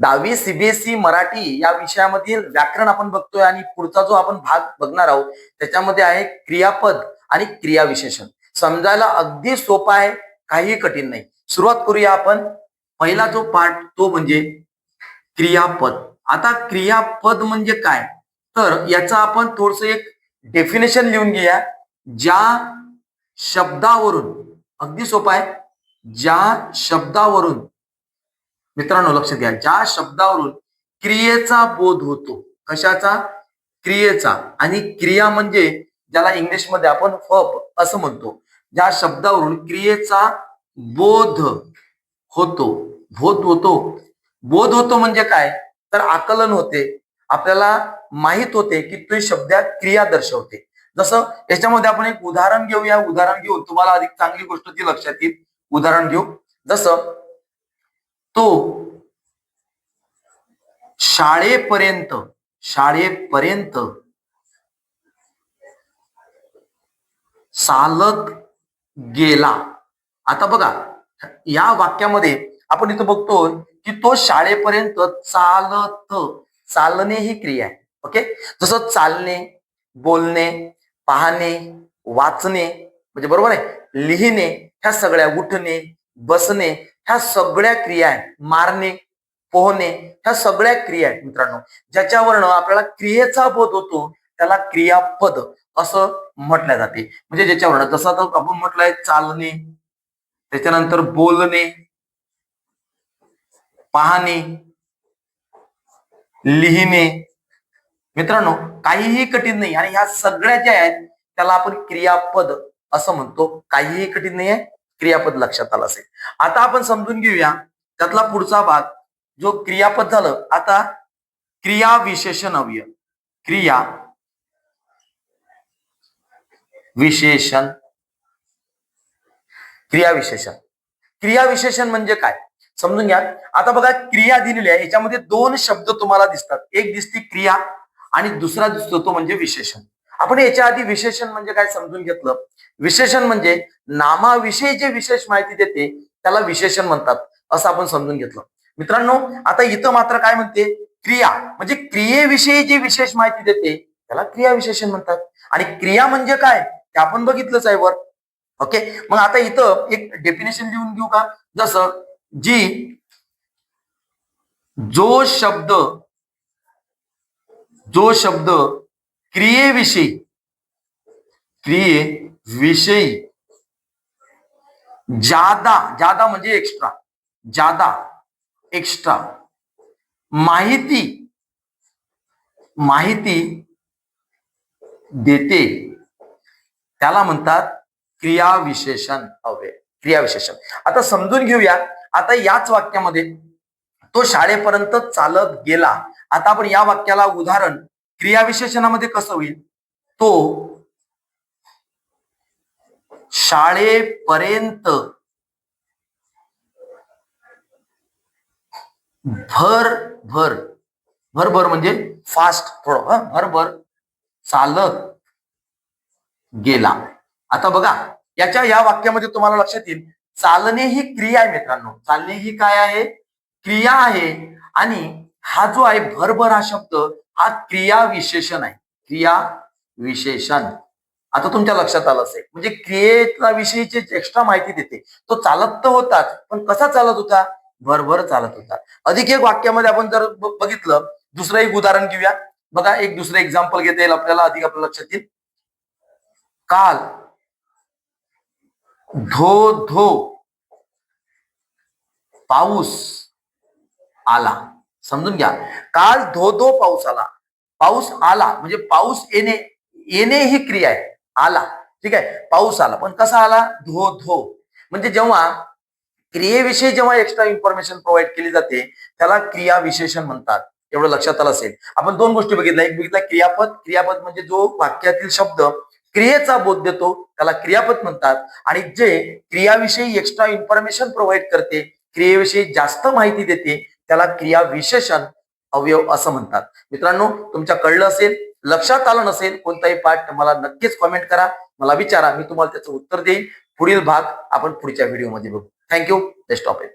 दहावी सीबीएसई मराठी या विषयामधील व्याकरण आपण बघतोय आणि पुढचा जो आपण भाग बघणार आहोत त्याच्यामध्ये आहे क्रियापद आणि क्रियाविशेषण. समजायला अगदी सोपा आहे काही कठीण नाही. सुरुवात करूया आपण. पहिला जो पाठ तो म्हणजे क्रियापद. आता क्रियापद म्हणजे काय? तर याचा आपण थोडस एक डेफिनेशन लिहून घेऊया. ज्या शब्दावरून अगदी सोपा आहे. ज्या शब्दावरून मित्रांनो लक्ष द्या. ज्या शब्दावरून क्रियेचा बोध होतो कशाचा? क्रियेचा. आणि क्रिया म्हणजे ज्याला इंग्लिशमध्ये आपण फब असं म्हणतो ज्या शब्दावरून क्रियेचा बोध होतो. बोध होतो. बोध होतो म्हणजे काय? तर आकलन होते. आपल्याला माहीत होते की तो शब्दात क्रिया दर्शवते. जसं याच्यामध्ये आपण एक उदाहरण घेऊया. उदाहरण घेऊन तुम्हाला अधिक चांगली गोष्ट ती लक्षात येईल. उदाहरण घेऊ. जसं तो शाळेपर्यंत शाळेपर्यंत चालत गेला. आता बघा या वाक्यामध्ये आपण इथं बघतो की तो शाळेपर्यंत चालत चालणे ही क्रिया आहे. ओके? जसं चालणे बोलणे पाहणे वाचणे म्हणजे बरोबर आहे? लिहिणे ह्या सगळ्या उठणे बसणे ह्या सगळ्या क्रिया आहेत. मारणे पोहणे ह्या सगळ्या क्रिया आहेत मित्रांनो. ज्याच्यावरनं आपल्याला क्रियेचा बोध होतो त्याला क्रियापद असं म्हटल्या जाते. म्हणजे ज्याच्यावरनं जसं आता आपण म्हटलंय चालणे त्याच्यानंतर बोलणे पाहणे लिहिणे. मित्रांनो काहीही कठीण नाही. आणि ह्या सगळ्या ज्या आहेत त्याला आपण क्रियापद असं म्हणतो. काहीही कठीण नाही आहे. क्रियापद लक्षात आलं असेल. आता आपण समजून घेऊया त्यातला पुढचा भाग जो क्रियापद झालं आता क्रिया विशेषण अवयव क्रिया विशेषण. क्रिया विशेषण. क्रिया विशेषण म्हणजे काय? समजून घ्या. आता बघा क्रिया दिलेली आहे याच्यामध्ये दोन शब्द तुम्हाला दिसतात. एक दिसती क्रिया आणि दुसरा दिसतो तो म्हणजे विशेषण. आपण याच्या आधी विशेषण म्हणजे काय समजून घेतलं? विशेषण म्हणजे नामाविषयी जे विशेष माहिती देते त्याला विशेषण म्हणतात असं आपण समजून घेतलं. मित्रांनो आता इथं मात्र काय म्हणते? क्रिया म्हणजे क्रियेविषयी जी विशेष माहिती देते त्याला क्रिया विशेषण म्हणतात. आणि क्रिया म्हणजे काय? ते आपण बघितलंच आहे वर. ओके? मग आता इथं एक डेफिनेशन लिहून घेऊ का? जसं जी जो शब्द जो शब्द क्रियेविषयी क्रियेविषयी जादा जादा म्हणजे एक्स्ट्रा जादा एक्स्ट्रा माहिती माहिती देते. त्याला म्हणतात क्रियाविशेषण हवे. क्रियाविशेषण. आता समजून घेऊया. आता याच वाक्यामध्ये तो शाळेपर्यंत चालत गेला. आता आपण या वाक्याला उदाहरण क्रियाविशेषणामध्ये कसं होईल? तो शाळेपर्यंत भर भर. भर भर म्हणजे फास्ट थोडं भर भर चालत गेला. आता बघा याच्या या वाक्यामध्ये तुम्हाला लक्षात येईल चालणे ही क्रिया आहे मित्रांनो. चालणे ही काय आहे? क्रिया आहे आणि हा जो आहे भरभर हा शब्द हा क्रिया विशेषण आहे. क्रिया विशेषण आता तुमच्या लक्षात आलं असेल. म्हणजे क्रियेतला विषयीची एक्स्ट्रा माहिती देते. तो चालत तर होताच पण कसा चालत होता? भरभर चालत होता. अधिक एक वाक्यामध्ये आपण जर बघितलं दुसरं एक उदाहरण घेऊया. बघा एक दुसरं एक्झाम्पल घेता येईल आपल्याला अधिक आपल्या लक्षात येईल. काल धो धो पाऊस आला. समजून घ्या. काल धो धो पाऊस आला. पाऊस आला म्हणजे पाऊस येणे येणे ही क्रिया आहे. आला. ठीक आहे? पाऊस आला. पण कसा आला? धो धो. म्हणजे जेव्हा क्रियेविषयी जेव्हा एक्स्ट्रा इन्फॉर्मेशन प्रोव्हाइड केली जाते त्याला क्रिया विशेषण म्हणतात. एवढं लक्षात आलं असेल. आपण दोन गोष्टी बघितल्या. एक बघितला क्रियापद. क्रियापद म्हणजे जो वाक्यातील शब्द क्रियेचा बोध देतो त्याला क्रियापद म्हणतात. आणि जे क्रियाविषयी एक्स्ट्रा इन्फॉर्मेशन प्रोव्हाइड करते क्रियेविषयी जास्त माहिती देते त्याला क्रिया विशेषण अवयव असं म्हणतात. मित्रांनो तुमच्या कळलं असेल लक्षात आलं नसेल कोणताही पाठ मला नक्कीच कमेंट करा. मला विचारा मी तुम्हाला त्याचं उत्तर देईन. पुढील भाग आपण पुढच्या व्हिडिओमध्ये बघू. Thank you best of it